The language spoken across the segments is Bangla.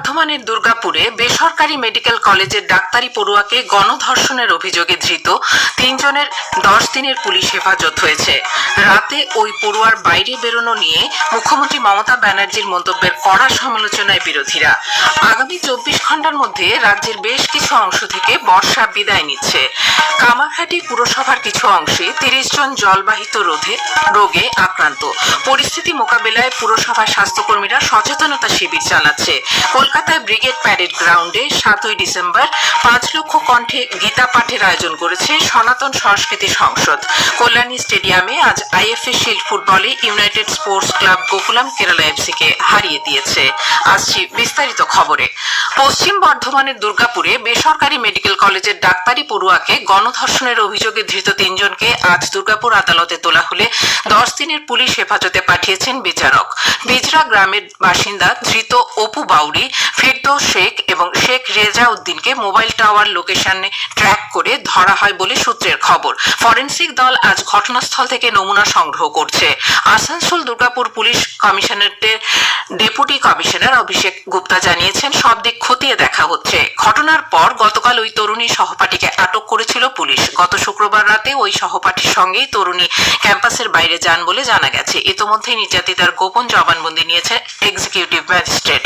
বর্ধমানের দুর্গাপুরে বেসরকারি মেডিকেল কলেজের ডাক্তারি পড়ুয়াকে গণধর্ষণের অভিযোগে ধৃত তিনজনের দশ দিনের পুলিশ হেফাজত হয়েছে। রাতে ওই পড়ুয়ার বাইরে বেরোনো নিয়ে মুখ্যমন্ত্রী মমতা ব্যানার্জির মন্তব্যের কড়া সমালোচনায় বিরোধীরা। আগামী চব্বিশ ঘণ্টার মধ্যে রাজ্যের বেশ কিছু অংশ থেকে বর্ষা বিদায় নিচ্ছে। কামারহাটি পুরসভার কিছু অংশে তিরিশ জন জলবাহিত রোধে রোগে আক্রান্ত। পরিস্থিতি মোকাবিলায় পুরসভার স্বাস্থ্যকর্মীরা সচেতনতা শিবির চালাচ্ছে। কলকাতায় ব্রিগেড প্যারেড গ্রাউন্ডে সাতই ডিসেম্বর পাঁচ লক্ষ কণ্ঠে গীতা পাঠের আয়োজন করেছে সনাতন সংস্কৃতি সংসদ। কল্যাণী স্টেডিয়ামে আজ আইএফএ শিল্ড ফুটবলে united sports club Gokulam Kerala এফসিকে হারিয়ে দিয়েছে। আসছি বিস্তারিত খবরে। পশ্চিম বর্ধমানের দুর্গাপুরে বেসরকারি মেডিকেল কলেজের ডাক্তারি পড়ুয়াকে গণধর্ষণের অভিযোগে ধৃত তিনজনকে আজ দুর্গাপুর আদালতে তোলা হলে দশ দিনের পুলিশ হেফাজতে পাঠিয়েছেন বিচারক। বিজরা গ্রামের বাসিন্দা ধৃত অপু বাউরি ফিরদৌস শেখ এবং শেখ রেজা উদ্দিনকে মোবাইল টাওয়ার লোকেশনে ট্র্যাক করে ধরা হয় বলে সূত্রের খবর। ফরেনসিক দল আজ ঘটনাস্থল থেকে নমুনা সংগ্রহ করছে। আসানসোল দুর্গাপুর পুলিশ কমিশনারেটের ডেপুটি কমিশনার অভিষেক গুপ্তা জানিয়েছেন, সব দিক খতিয়ে দেখা হচ্ছে। ঘটনার পর গতকাল ওই তরুণী সহপাঠীকে আটক করেছিল পুলিশ। গত শুক্রবার রাতে ওই সহপাঠীর সঙ্গেই তরুণী ক্যাম্পাসের বাইরে যান বলে জানা গেছে। ইতোমধ্যেই নির্যাতিতার গোপন জবানবন্দি নিয়েছে এক্সিকিউটিভ ম্যাজিস্ট্রেট।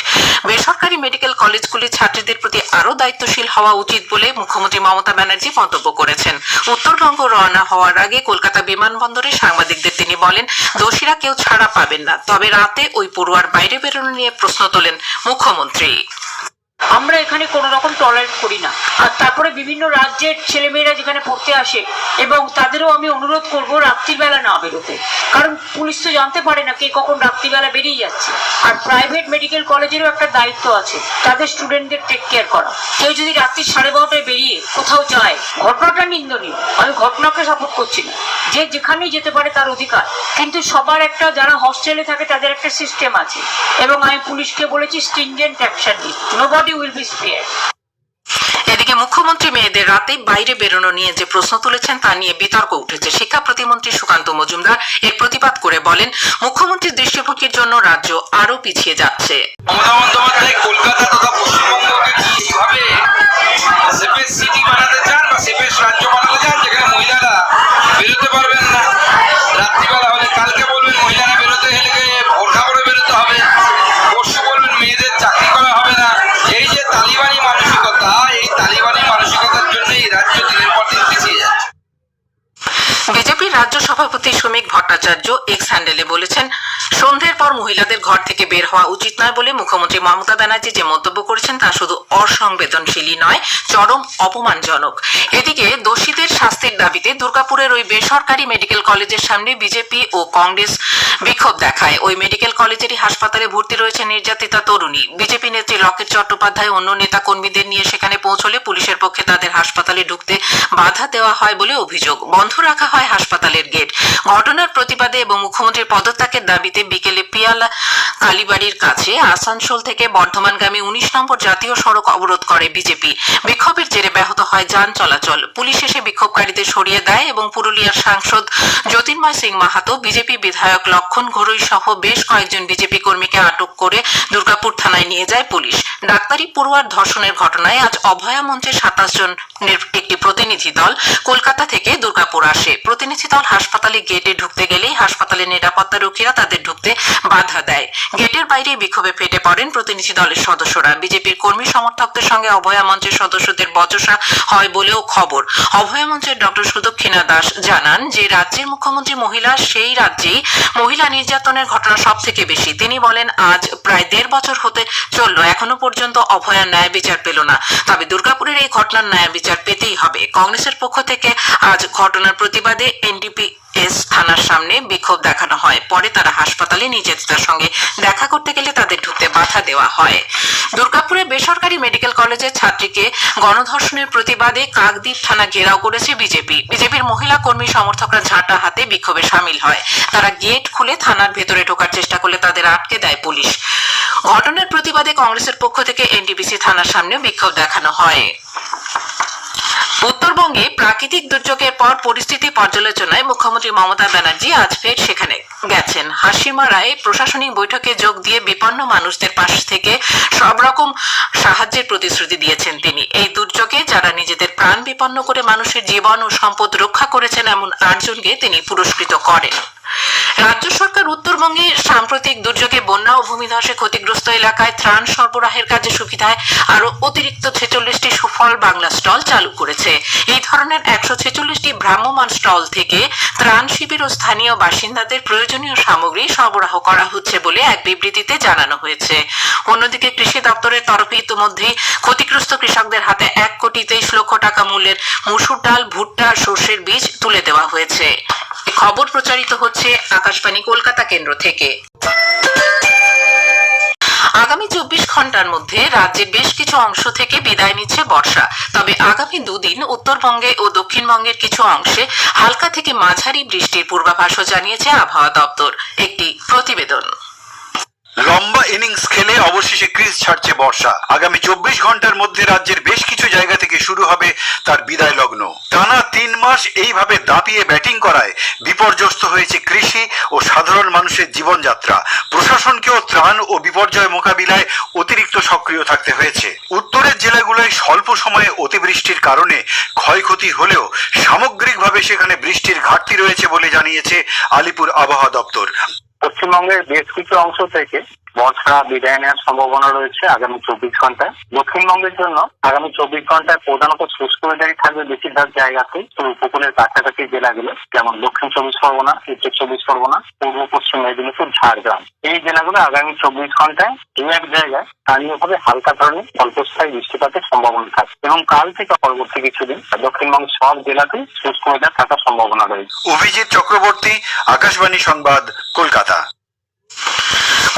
বেসরকারি মেডিকেল কলেজগুলির ছাত্রীদের প্রতি আরও দায়িত্বশীল হওয়া উচিত বলে মুখ্যমন্ত্রী মমতা ব্যানার্জি মন্তব্য করেছেন। উত্তরবঙ্গ রওনা হওয়ার আগে কলকাতা বিমানবন্দরে সাংবাদিকদের তিনি বলেন, দোষীরা কেউ ছাড়া পাবেন না। তবে রাতে ওই পড়ুয়ার বাইরে বেরোনো নিয়ে প্রশ্ন তোলেন মুখ্যমন্ত্রী। আমরা এখানে কোনো রকম টলারেট করি না। আর তারপরে বিভিন্ন রাজ্যের ছেলেমেয়েরা যেখানে পড়তে আসে, এবং তাদেরও আমি অনুরোধ করব রাত্রিবেলা না বেরোতে। কারণ পুলিশ তো জানতে পারে না কে কখন রাত্রিবেলা বেরিয়ে যাচ্ছে। আর প্রাইভেট মেডিকেল কলেজেরও একটা দায়িত্ব আছে, তাদের স্টুডেন্টদের টেক কেয়ার করা। কেউ যদি রাত্রি সাড়ে বারোটায় বেরিয়ে কোথাও যায়, ঘটনাটা নিন্দনীয়। আমি ঘটনাকে সাপোর্ট করছি না। যে যেখানেই যেতে পারে তার অধিকার। কিন্তু সবার একটা যারা হস্টেলে থাকে তাদের একটা সিস্টেম আছে। এবং আমি পুলিশকে বলেছি স্ট্রিনজেন্ট অ্যাকশন নিই নোবডি উইল বি স্পেয়ার এদিকে মুখ্যমন্ত্রী মেয়েদের রাতে বাইরে বেরোনো নিয়ে যে প্রশ্ন তুলেছেন তা নিয়ে বিতর্ক উঠেছে। শিক্ষা প্রতিমন্ত্রী সুকান্ত মজুমদার এর প্রতিবাদ করে বলেন মুখ্যমন্ত্রীর দৃষ্টিভঙ্গির জন্য রাজ্য আরও পিছিয়ে যাচ্ছে। শ্রমিক ভট্টাচার্য এক্স হ্যান্ডেলে বলেছেন, সন্ধ্যের পর মহিলাদের ঘর থেকে বের হওয়া উচিত নয় বলে মুখ্যমন্ত্রী মমতা ব্যানার্জি যে মন্তব্য করেছেন তা শুধু অসংবেদনশীলই নয়, চরম অপমানজনক। এদিকে দোষীদের শাস্তির দাবিতে দুর্গাপুরের ওই বেসরকারি মেডিকেল কলেজের সামনে বিজেপি ও কংগ্রেস বিক্ষোভ দেখায়। ওই মেডিকেল কলেজেরই হাসপাতালে ভর্তি রয়েছে নির্যাতিতা তরুণী। বিজেপি নেত্রী লকেট চট্টোপাধ্যায় অন্য নেতা কর্মীদের নিয়ে সেখানে পৌঁছলে পুলিশের পক্ষে তাদের হাসপাতালে ঢুকতে বাধা দেওয়া হয় বলে অভিযোগ। বন্ধ রাখা হয় হাসপাতালের গেট। ঘটনার প্রতিবাদে এবং মুখ্যমন্ত্রীর পদত্যাগের দাবিতে বিকেলে পিয়ালা কালীবাড়ির কাছে আসানসোল থেকে বর্ধমানগামী উনিশ নম্বর জাতীয় সড়ক অবরোধ করে বিজেপি। বিক্ষোভের জেরে ব্যাহত হয় যান চলাচল। পুলিশ এসে বিক্ষোভকারীদের সরিয়ে দেয় এবং পুরুলিয়ার সাংসদ জ্যোতির্ময় সিং মাহাতো, বিজেপি বিধায়ক লক্ষণ ঘরুই সহ বেশ কয়েকজন বিজেপি কর্মীকে আটক করে দুর্গাপুর থানায় নিয়ে যায় পুলিশ। ডাক্তারি পড়ুয়ার ধর্ষণের ঘটনায় আজ অভয়া মঞ্চে সাতাশ জনের একটি প্রতিনিধি দল কলকাতা থেকে দুর্গাপুর আসে। প্রতিনিধি দল হাসপাতালে গেটে ঢুকতে গেলেই হাসপাতালের নিরাপত্তা রক্ষীরা তাদের ঢুকতে বাধা দেয়। গেটের বাইরে বিক্ষোভে ফেটে পড়েন প্রতিনিধি দলের সদস্যরা। বিজেপির কর্মী সমর্থকদের সঙ্গে অভয়া মঞ্চের সদস্যদের বচসা হয় বলেও খবর। অভয়া মঞ্চের ডক্টর সুদক্ষিণা দাস জানান যে, রাজ্যের মুখ্যমন্ত্রী মহিলা, সেই রাজ্যেই মহিলা নির্যাতনের ঘটনা সব থেকে বেশি। তিনি বলেন, আজ প্রায় দেড় বছর হতে চলল, এখনও পর্যন্ত অভয়া ন্যায় বিচার পেল না। তবে দুর্গাপুরের এই ঘটনার ন্যায় বিচার পেতেই হবে। কংগ্রেসের পক্ষ থেকে আজ ঘটনার প্রতিবাদে এনডিপি এস থানার সামনে বিক্ষোভ দেখানো হয়। পরে তারা হাসপাতালে নিজেদের সঙ্গে দেখা করতে গেলে তাদের ঢুকতে বাধা দেওয়া হয়। দুর্গাপুরে বেসরকারি মেডিকেল কলেজের ছাত্রীকে গণধর্ষণের প্রতিবাদে কাকদ্বীপ থানা ঘেরাও করেছে বিজেপি। বিজেপির মহিলা কর্মী সমর্থকরা ঝাঁটা হাতে বিক্ষোভে সামিল হয়। তারা গেট খুলে থানার ভেতরে ঢোকার চেষ্টা করলে তাদের আটকে দেয় পুলিশ। ঘটনার প্রতিবাদে কংগ্রেসের পক্ষ থেকে এনটিপিসি থানার সামনে বিক্ষোভ দেখানো হয়। উত্তরবঙ্গে প্রাকৃতিক দুর্যোগের পর পরিস্থিতি পর্যালোচনায় মুখ্যমন্ত্রী মমতা ব্যানার্জি আজ ফের সেখানে গেছেন। হাসিমা রায় প্রশাসনিক বৈঠকে যোগ দিয়ে বিপন্ন মানুষদের পাশ থেকে সব রকম সাহায্যের প্রতিশ্রুতি দিয়েছেন তিনি। এই দুর্যোগে যারা নিজেদের প্রাণ বিপন্ন করে মানুষের জীবন ও সম্পদ রক্ষা করেছেন এমন আটজনকে তিনি পুরস্কৃত করেন। রাজ্য সরকার উত্তরবঙ্গে সাম্প্রতিক দুর্যোগে বন্যা ও ভূমিধসে ক্ষতিগ্রস্ত এলাকায় ত্রাণ সরবরাহের কাজে সুবিধায় আরও অতিরিক্ত ছেচল্লিশটি সুফল বাংলা স্টল চালু করেছে। এই ধরনের একশো ছেচল্লিশটি ভ্রাম্যমাণ স্টল থেকে ত্রাণ শিবির ও স্থানীয় বাসিন্দাদের প্রয়োজনীয় সামগ্রী সরবরাহ করা হচ্ছে বলে এক বিবৃতিতে জানানো হয়েছে। অন্যদিকে কৃষি দপ্তরের তরফে ইতিমধ্যেই ক্ষতিগ্রস্ত কৃষকদের হাতে এক কোটি তেইশ লক্ষ টাকা মূল্যের মসুর ডাল, ভুট্টা, সর্ষের বীজ তুলে দেওয়া হয়েছে। খবর প্রচারিত হচ্ছে আকাশবাণী কলকাতা কেন্দ্র থেকে। আগামী চব্বিশ ঘণ্টার মধ্যে রাজ্যে বেশ কিছু অংশ থেকে বিদায় নিচ্ছে বর্ষা। তবে আগামী দুদিন উত্তরবঙ্গে ও দক্ষিণবঙ্গের কিছু অংশে হালকা থেকে মাঝারি বৃষ্টির পূর্বাভাসও জানিয়েছে আবহাওয়া দপ্তর। একটি প্রতিবেদন। লম্বা ইনিংস খেলে অবশেষে ক্রিজ ছাড়ছে বর্ষা। আগামী চব্বিশ ঘণ্টার মধ্যে রাজ্যের বেশ কিছু জায়গা থেকে শুরু হবে তার বিদায় লগ্ন। টানা তিন মাস এইভাবে দাপিয়ে ব্যাটিং করায় বিপর্যস্ত হয়েছে কৃষি ও সাধারণ মানুষের জীবনযাত্রা। প্রশাসনকেও ত্রাণ ও বিপর্যয় মোকাবিলায় অতিরিক্ত সক্রিয় থাকতে হয়েছে। উত্তরের জেলাগুলোয় স্বল্প সময়ে অতিবৃষ্টির কারণে ক্ষয়ক্ষতি হলেও সামগ্রিকভাবে সেখানে বৃষ্টির ঘাটতি রয়েছে বলে জানিয়েছে আলিপুর আবহাওয়া দপ্তর। পশ্চিমবঙ্গের বেশ কিছু অংশ থেকে বর্ষা বিদায় নেওয়ার সম্ভাবনা রয়েছে আগামী চব্বিশ ঘন্টায়। দক্ষিণবঙ্গের জন্য আগামী চব্বিশ ঘন্টায় প্রধানত শুষ্ক ওয়েদারই থাকবে বেশিরভাগ জায়গাতে। তো উপকূলের কাছাকাছি জেলাগুলো যেমন দক্ষিণ চব্বিশ পরগনা, উত্তর চব্বিশ পরগনা, পূর্ব পশ্চিম মেদিনীপুর, ঝাড়গ্রাম। এই জেলাগুলো আগামী চব্বিশ ঘন্টায় দু এক জায়গায় স্থানীয়ভাবে হালকা ধরনের অল্পস্থায়ী বৃষ্টিপাতের সম্ভাবনা থাকে এবং কাল থেকে পরবর্তী কিছুদিন দক্ষিণবঙ্গের সব জেলাতেই শুষ্ক ওয়েদার থাকার সম্ভাবনা রয়েছে। অভিজিৎ চক্রবর্তী, আকাশবাণী সংবাদ, কলকাতা।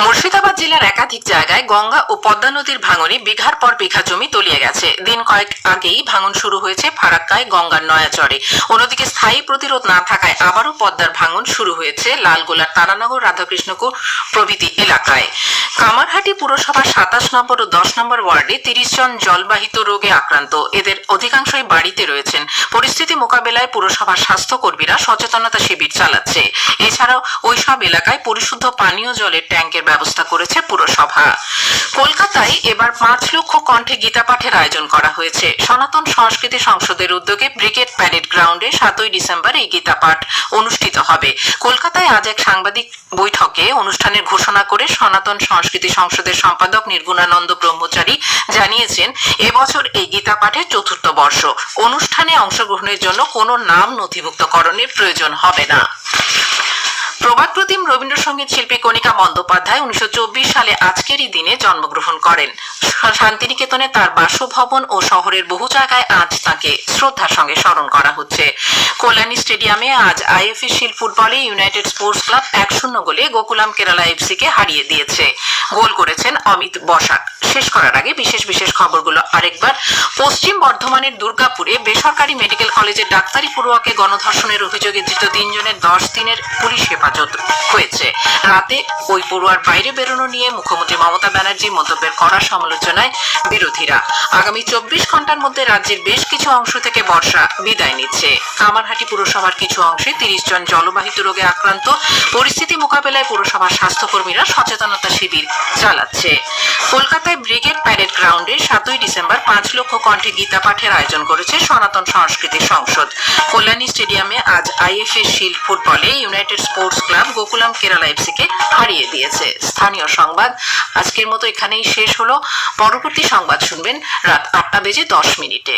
মুর্শিদাবাদ জেলার একাধিক জায়গায় গঙ্গা ও পদ্মা নদীর ভাঙনে বিঘার পর বিঘা জমি তলিয়ে গেছে। দিন কয়েক আগেই ভাঙন শুরু হয়েছে ফারাক্কায় গঙ্গার নয়াচরে। অন্যদিকে স্থায়ী প্রতিরোধ না থাকায় আবারও পদ্মার ভাঙন শুরু হয়েছে লালগোলার তারানগর রাধাকৃষ্ণপুর প্রভৃতি এলাকায়। কামারহাটি পুরসভার সাতাশ নম্বর ও দশ নম্বর ওয়ার্ডে তিরিশ জন জলবাহিত রোগে আক্রান্ত। এদের অধিকাংশই বাড়িতে রয়েছেন। পরিস্থিতি মোকাবেলায় পুরসভার স্বাস্থ্যকর্মীরা সচেতনতা শিবির চালাচ্ছে। এছাড়াও ওইসব এলাকায় পরিশুদ্ধ পানীয় জলের ট্যাঙ্কের ব্যবস্থা করেছে পুরসভা। কলকাতায় এবার পাঁচ লক্ষ কণ্ঠে গীতা পাঠের আয়োজন করা হয়েছে। সনাতন সংস্কৃতি সংসদের উদ্যোগে ব্রিগেড প্যারেড গ্রাউন্ডে সাতই ডিসেম্বর এই গীতা পাঠ অনুষ্ঠিত হবে। কলকাতায় আজ এক সাংবাদিক বৈঠকে অনুষ্ঠানের ঘোষণা করে সনাতন সংস্কৃতি সংসদের সম্পাদক নির্গুণানন্দ ব্রহ্মচারী জানিয়েছেন, এবছর এই গীতা পাঠের চতুর্থ বর্ষ। অনুষ্ঠানে অংশগ্রহণের জন্য কোনো নাম নথিভুক্তকরণের প্রয়োজন হবে না। প্রবাদ প্রতিম রবীন্দ্রসঙ্গীত শিল্পী কণিকা বন্দ্যোপাধ্যায় উনিশশো সালে আজকেরই দিনে জন্মগ্রহণ করেন। শান্তিনিকেতনে তার বাসভবন ও শহরের বহু জায়গায় আজ তাকে শ্রদ্ধার সঙ্গে স্মরণ করা হচ্ছে। কল্যাণী স্টেডিয়ামে আজ আইএফএ শিল ফুটবলে ইউনাইটেড স্পোর্টস ক্লাব এক শূন্য গোলে গোকুলাম কেরালা এফসি কে হারিয়ে দিয়েছে। গোল করেছেন অমিত বসাক। শেষ করার আগে বিশেষ বিশেষ খবরগুলো আরেকবার। পশ্চিম বর্ধমানের দুর্গাপুরে বেসরকারি মেডিকেল কলেজের ডাক্তারি পড়ুয়াকে গণধর্ষণের অভিযোগে ধৃত তিনজনের দশ দিনের পুলিশ হেফাজত। হয়েছে। রাতে ওই পড়ুয়ার বাইরে বেরোনো নিয়ে মুখ্যমন্ত্রী মমতা ব্যানার্জির মন্তব্যের কড়া সমালোচনায় বিরোধীরা। আগামী চব্বিশ ঘণ্টার মধ্যে রাজ্যের বেশ কিছু অংশ থেকে বর্ষা বিদায় নিচ্ছে। কামারহাটি পুরসভার কিছু অংশে তিরিশ জন জলবাহিত রোগে আক্রান্ত। পরিস্থিতি মোকাবেলায় পুরসভার স্বাস্থ্যকর্মীরা সচেতনতা শিবির চালাচ্ছে। কলকাতায় ব্রিগেড প্যারেড গ্রাউন্ডে সাতই ডিসেম্বর পাঁচ লক্ষ কণ্ঠে গীতা পাঠের আয়োজন করেছে সনাতন সংস্কৃতি সংসদ। কল্যাণী স্টেডিয়ামে আজ আইএফএ শিল্ড ফুটবলে united sports sports club Gokulam Kerala এফসিকে হারিয়ে দিয়েছে। স্থানীয় সংবাদ আজকের মতো এখানেই শেষ হলো। পরবর্তী সংবাদ শুনবেন রাত আটটা বেজে দশ মিনিটে।